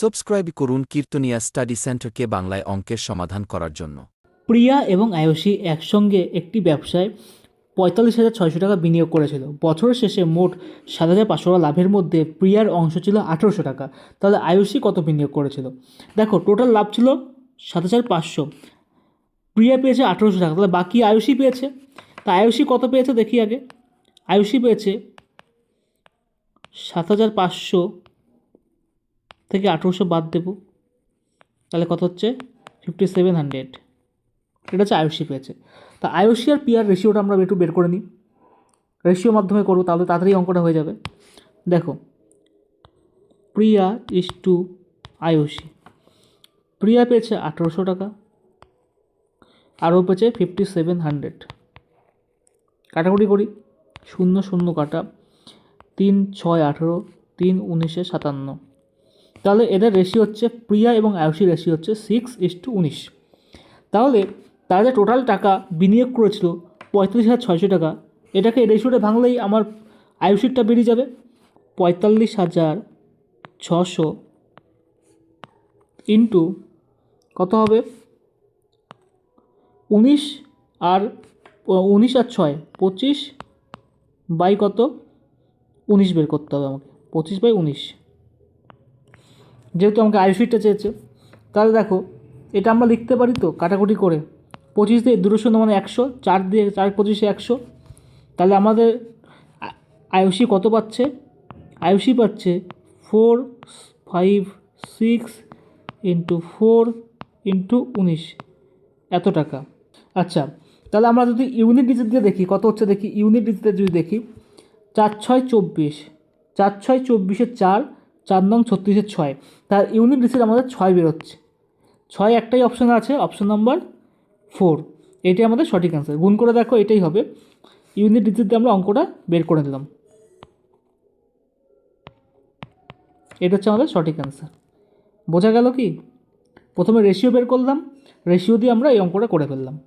Subscribe করুন কীর্তনিয়া study সেন্টারকে বাংলায় অঙ্কের সমাধান করার জন্য। প্রিয়া এবং আয়ুষী একসঙ্গে একটি ব্যবসায় পঁয়তাল্লিশ হাজার ছয়শো টাকা বিনিয়োগ করেছিল। বছরের শেষে মোট সাত হাজার পাঁচশো টাকা লাভের মধ্যে প্রিয়ার অংশ ছিল আঠেরোশো টাকা। তাহলে আয়ুষী কত বিনিয়োগ করেছিল? দেখো টোটাল লাভ ছিল সাত হাজার পাঁচশো। প্রিয়া পেয়েছে আঠেরোশো টাকা, তাহলে বাকি আয়ুষী পেয়েছে? তা আয়ুষী কত পেয়েছে দেখি আগে। আয়ুষী পেয়েছে সাত হাজার পাঁচশো থেকে আঠেরোশো বাদ দেবো। তাহলে কত হচ্ছে? ফিফটি সেভেন হান্ড্রেড এটা হচ্ছে আয়ুষী পেয়েছে। তা আয়ুষী আর পিয়ার রেশিওটা আমরা একটু বের করে নিই। রেশিওর মাধ্যমে করব, তাহলে তাড়াতাড়ি অঙ্কটা হয়ে যাবে। দেখো, প্রিয়া ইস টু আয়ুষী। প্রিয়া পেয়েছে আঠেরোশো টাকা, আরও পেয়েছে ফিফটি সেভেন হান্ড্রেড কাটাকুটি করি। শূন্য শূন্য কাটা, তিন ছয় আঠেরো, তিন উনিশে সাতান্ন। তাহলে এদের রেশিও হচ্ছে প্রিয়া এবং আয়ুষী রেশিও হচ্ছে সিক্স ইস টু উনিশ। তাহলে তারা যে টোটাল টাকা বিনিয়োগ করেছিল পঁয়তাল্লিশ হাজার ছয়শো টাকা, এটাকে রেশিওটা ভাঙলেই আমার আয়ুষিকটা বেরিয়ে যাবে পঁয়তাল্লিশ হাজার ছশো ইন্টু কত হবে? উনিশ আর উনিশ আর ছয়, পঁচিশ বাই কত? উনিশ বের করতে হবে আমাকে, পঁচিশ বাই উনিশ। যেহেতু আমাকে আয়ুষিকটা চেয়েছে, তাহলে দেখো, এটা আমরা লিখতে পারি তো কাটাকুটি করে। পঁচিশ দিয়ে দুটো শূন্য মানে একশো, চার দিয়ে, চার পঁচিশে একশো। তাহলে আমাদের আয়ুষী কত পাচ্ছে? আয়ুষী পাচ্ছে four five six into four into উনিশ। এত টাকা। আচ্ছা তাহলে আমরা যদি ইউনিট ডিজিট দিয়ে দেখি, কত হচ্ছে দেখি? ইউনিট ডিজিটে যদি দেখি, চার ছয় চব্বিশ, চার ছয় চব্বিশে চার চার নং ছত্রিশের ছয়। তার ইউনিট ডিজিট আমাদের ছয় বেরোচ্ছে। ছয় একটাই অপশন আছে অপশন নাম্বার ফোর এটাই আমাদের সঠিক অ্যান্সার গুণ করে দেখো, এটাই হবে। ইউনিট ডিজিট দিয়ে আমরা অঙ্কটা বের করে দিলাম এটা হচ্ছে আমাদের সঠিক অ্যান্সার বোঝা গেল কি? প্রথমে রেশিও বের করলাম। রেশিও দিয়ে আমরা এই অঙ্কটা করে ফেললাম।